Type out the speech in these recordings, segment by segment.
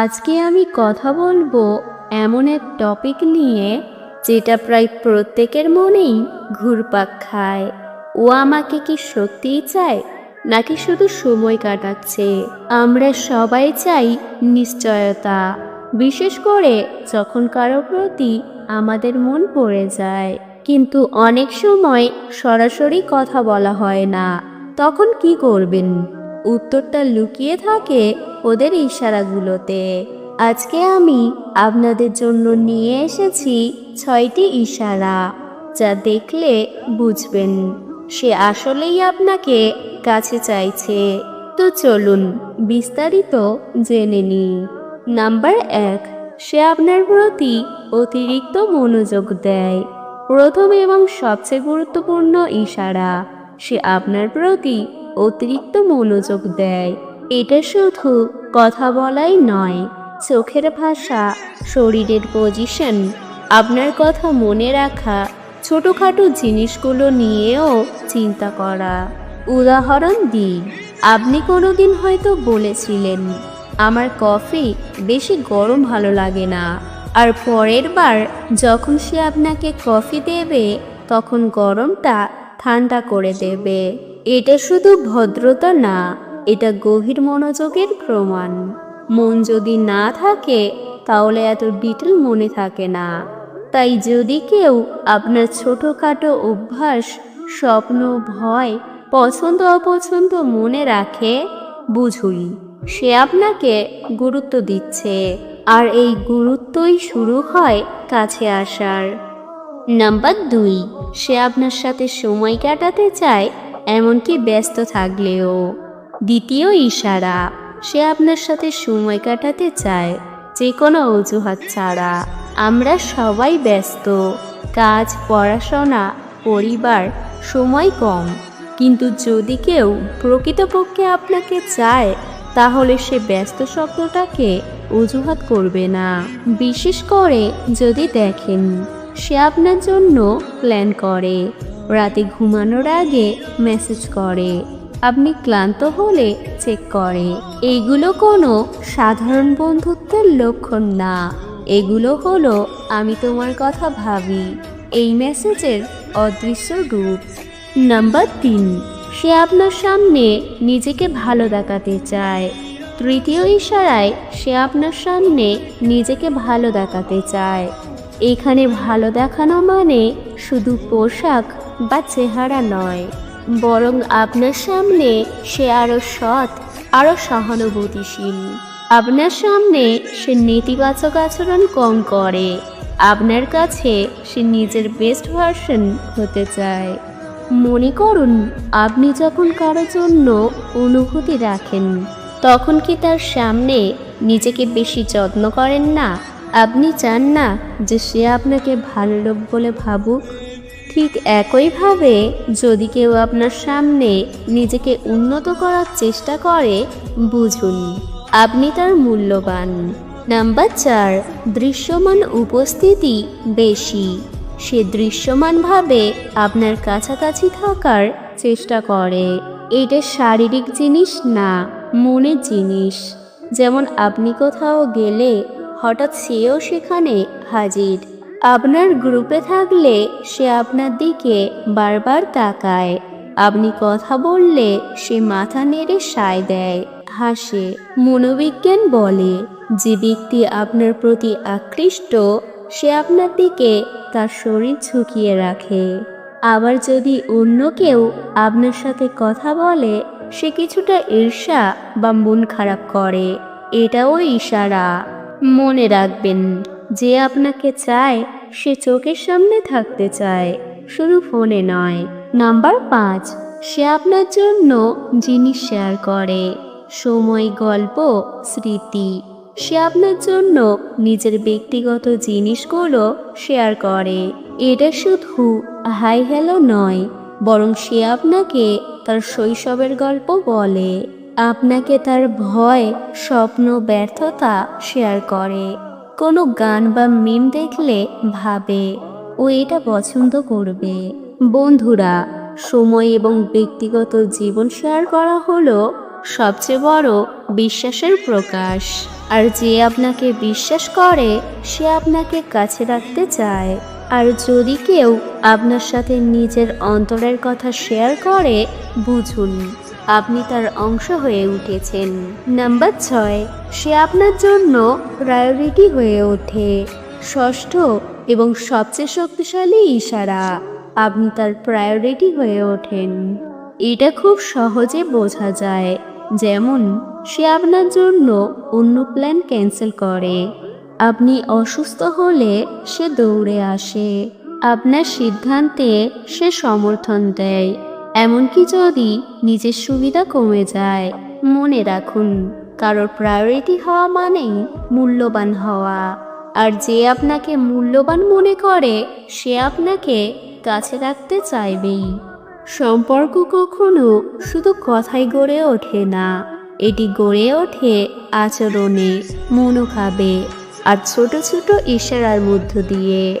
আজকে আমি কথা বলব এমন এক টপিক নিয়ে, যেটা প্রায় প্রত্যেকের মনেই ঘুরপাক খায়। ও আমাকে কি সত্যিই চায়, নাকি শুধু সময় কাটাচ্ছে? আমরা সবাই চাই নিশ্চয়তা, বিশেষ করে যখন কারও প্রতি আমাদের মন পড়ে যায়। কিন্তু অনেক সময় সরাসরি কথা বলা হয় না, তখন কি করবেন? উত্তরটা লুকিয়ে থাকে ওদের ইশারাগুলোতে। আজকে আমি আপনাদের জন্য নিয়ে এসেছি ছয়টি ইশারা, যা দেখলে বুঝবেন। সে আসলেই আপনাকে কাছে চাইছে। তো চলুন বিস্তারিত জেনে নিই। নাম্বার এক, সে আপনার প্রতি অতিরিক্ত মনোযোগ দেয়। প্রথম এবং সবচেয়ে গুরুত্বপূর্ণ ইশারা, সে আপনার প্রতি অতিরিক্ত মনোযোগ দেয়। এটা শুধু কথা বলাই নয়, চোখের ভাষা, শরীরের পজিশন আপনার কথা মনে রাখা, ছোটোখাটো জিনিসগুলো নিয়েও চিন্তা করা। উদাহরণ দিই, আপনি কোনোদিন হয়তো বলেছিলেন, আমার কফি বেশি গরম ভালো লাগে না। আর পরের বার যখন সে আপনাকে কফি দেবে, তখন গরমটা ঠান্ডা করে দেবে। এটা শুধু ভদ্রতা না এটা গভীর মনোযোগের প্রমাণ। মন যদি না থাকে, তাহলে এত ডিটেল মনে থাকে না। তাই যদি কেউ আপনার ছোটোখাটো অভ্যাস, স্বপ্ন, ভয়, পছন্দ, অপছন্দ মনে রাখে বুঝুই সে আপনাকে গুরুত্ব দিচ্ছে। আর এই গুরুত্বই শুরু হয় কাছে আসার। নাম্বার দুই, সে আপনার সাথে সময় কাটাতে চায়, এমনকি ব্যস্ত থাকলেও। দ্বিতীয় ইশারা, সে আপনার সাথে সময় কাটাতে চায় যে কোনো অজুহাত ছাড়া। আমরা সবাই ব্যস্ত, কাজ, পড়াশোনা, পরিবার, সময় কম। কিন্তু যদি কেউ প্রকৃতপক্ষে আপনাকে চায়, তাহলে সে ব্যস্ত শব্দটাকে অজুহাত করবে না। বিশেষ করে যদি দেখেন, সে আপনার জন্য প্ল্যান করে, রাতে ঘুমানোর আগে মেসেজ করে। আপনি ক্লান্ত হলে চেক করে এইগুলো কোনো সাধারণ বন্ধুত্বের লক্ষণ না। এগুলো হলো, আমি তোমার কথা ভাবি। এই মেসেজের অদৃশ্য রূপ। নাম্বার তিন, সে আপনার সামনে নিজেকে ভালো দেখাতে চায়। তৃতীয় ইশারায়, সে আপনার সামনে নিজেকে ভালো দেখাতে চায়। এখানে ভালো দেখানো মানে শুধু পোশাক বা চেহারা নয়। বরং আপনার সামনে সে আরও সৎ আরও সহানুভূতিশীল। আপনার সামনে সে নেতিবাচক আচরণ কম করে। আপনার কাছে সে নিজের বেস্ট ভার্সন হতে চায়। মনে করুন, আপনি যখন কারও জন্য অনুভূতি রাখেন, তখন কি তার সামনে নিজেকে বেশি যত্ন করেন না? আপনি চান না যে সে আপনাকে ভালো লোক বলে ভাবুক? ঠিক একইভাবে যদি কেউ আপনার সামনে নিজেকে উন্নত করার চেষ্টা করে, বুঝুন, আপনি তার মূল্যবান। নাম্বার চার, দৃশ্যমান উপস্থিতি বেশি। সে দৃশ্যমানভাবে আপনার কাছাকাছি থাকার চেষ্টা করে। এটা শারীরিক জিনিস না মনের জিনিস। যেমন আপনি কোথাও গেলে হঠাৎ সেও সেখানে হাজির। আপনার গ্রুপে থাকলে সে আপনার দিকে বারবার তাকায়। আপনি কথা বললে সে মাথা নেড়ে সায় দেয়। হাসে। মনোবিজ্ঞান বলে, যে ব্যক্তি আপনার প্রতি আকৃষ্ট, সে আপনার দিকে তার শরীর ঝুঁকিয়ে রাখে। আবার যদি অন্য কেউ আপনার সাথে কথা বলে, সে কিছুটা ঈর্ষা বা মন খারাপ করে। এটাও ইশারা। মনে রাখবেন, যে আপনাকে চায় সে চোখের সামনে থাকতে চায়। শুধু ফোনে নয়। নাম্বার পাঁচ, সে আপনার জন্য জিনিস শেয়ার করে। সময়, গল্প, স্মৃতি। সে আপনার জন্য নিজের ব্যক্তিগত জিনিসগুলো শেয়ার করে। এটা শুধু হাই হ্যালো নয়, বরং সে আপনাকে তার শৈশবের গল্প বলে। আপনাকে তার ভয়, স্বপ্ন, ব্যর্থতা শেয়ার করে। কোনো গান বা মিম দেখলে ভাবে, ও এটা পছন্দ করবে। বন্ধুরা, সময় এবং ব্যক্তিগত জীবন শেয়ার করা হলো সবচেয়ে বড় বিশ্বাসের প্রকাশ। আর যে আপনাকে বিশ্বাস করে, সে আপনাকে কাছে রাখতে চায়। আর যদি কেউ আপনার সাথে নিজের অন্তরের কথা শেয়ার করে, বুঝুন। আপনি তার অংশ হয়ে উঠেছেন। নাম্বার ছয়, সে আপনার জন্য প্রায়োরিটি হয়ে ওঠে। ষষ্ঠ এবং সবচেয়ে শক্তিশালী ইশারা, আপনি তার প্রায়োরিটি হয়ে ওঠেন। এটা খুব সহজে বোঝা যায়। যেমন, সে আপনার জন্য অন্য প্ল্যান ক্যান্সেল করে। আপনি অসুস্থ হলে সে দৌড়ে আসে। আপনার সিদ্ধান্তে সে সমর্থন দেয়। এমনকি যদি নিজের সুবিধা কমে যায়, মনে রাখুন, কারোর প্রায়োরিটি হওয়া মানেই মূল্যবান হওয়া। আর যে আপনাকে মূল্যবান মনে করে, সে আপনাকে কাছে রাখতে চাইবেই। সম্পর্ক কখনো শুধু কথাই গড়ে ওঠে না, এটি গড়ে ওঠে আচরণে, মনোভাবে, আর ছোট ছোট ইশারার মধ্য দিয়ে।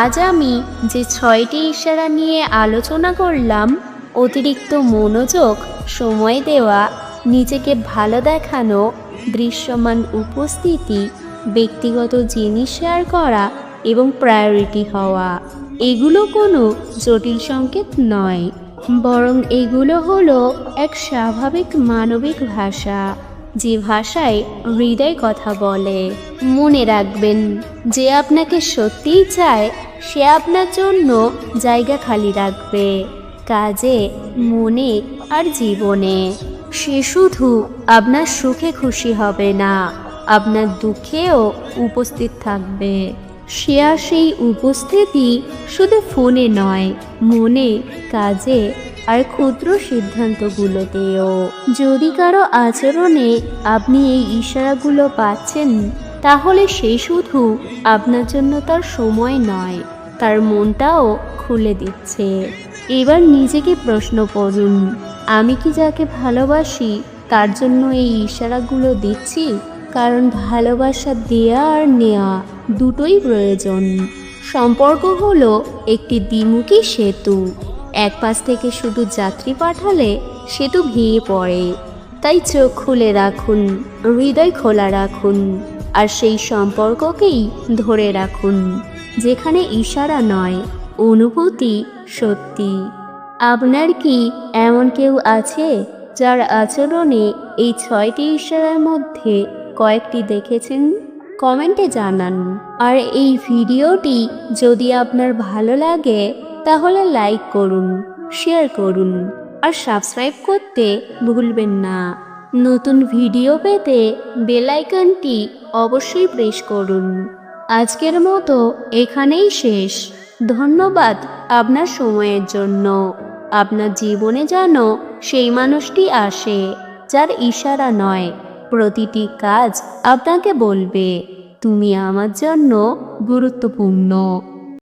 আজ আমি যে ছয়টি ইশারা নিয়ে আলোচনা করলাম অতিরিক্ত মনোযোগ, সময় দেওয়া, নিজেকে ভালো দেখানো, দৃশ্যমান উপস্থিতি, ব্যক্তিগত জিনিস শেয়ার করা এবং প্রায়োরিটি হওয়া। এগুলো কোনো জটিল সংকেত নয়, বরং এগুলো হলো এক স্বাভাবিক মানবিক ভাষা, যে ভাষায় হৃদয় কথা বলে। মনে রাখবেন, যে আপনাকে সত্যিই চায়, সে আপনার জন্য জায়গা খালি রাখবে। কাজে, মনে আর জীবনে। সে শুধু আপনার সুখে খুশি হবে না, আপনার দুঃখেও উপস্থিত থাকবে। সে আর সেই উপস্থিতি শুধু ফোনে নয়, মনে, কাজে আর ক্ষুদ্র সিদ্ধান্তগুলোতেও। যদি কারও আচরণে আপনি এই ইশারাগুলো পাচ্ছেন, তাহলে সে শুধু আপনার জন্য তার সময় নয়, তার মনটাও খুলে দিচ্ছে। এবার নিজেকে প্রশ্ন করুন, আমি কি যাকে ভালোবাসি, তার জন্য এই ইশারাগুলো দিচ্ছি? কারণ ভালোবাসা দেয়া আর নেয়া দুটোই প্রয়োজন। সম্পর্ক হলো একটি দ্বিমুখী সেতু। এক পাশ থেকে শুধু যাত্রী পাঠালে সেতু ভেঙে পড়ে। তাই চোখ খুলে রাখুন, হৃদয় খোলা রাখুন, আর সেই সম্পর্ককেই ধরে রাখুন, যেখানে ইশারা নয়। অনুভূতি সত্যি। আপনার কি এমন কেউ আছে যার আচরণে এই ছয়টি ইশারার মধ্যে কয়েকটি দেখেছেন? কমেন্টে জানান। আর এই ভিডিওটি যদি আপনার ভালো লাগে, তাহলে লাইক করুন, শেয়ার করুন, আর সাবস্ক্রাইব করতে ভুলবেন না। নতুন ভিডিও পেতে বেল আইকনটি অবশ্যই প্রেস করুন। আজকের মতো এখানেই শেষ। ধন্যবাদ আপনার সময়ের জন্য। আপনার জীবনে যেন সেই মানুষটি আসে, যার ইশারা নয়, প্রতিটি কাজ আপনাকে বলবে। তুমি আমার জন্য গুরুত্বপূর্ণ।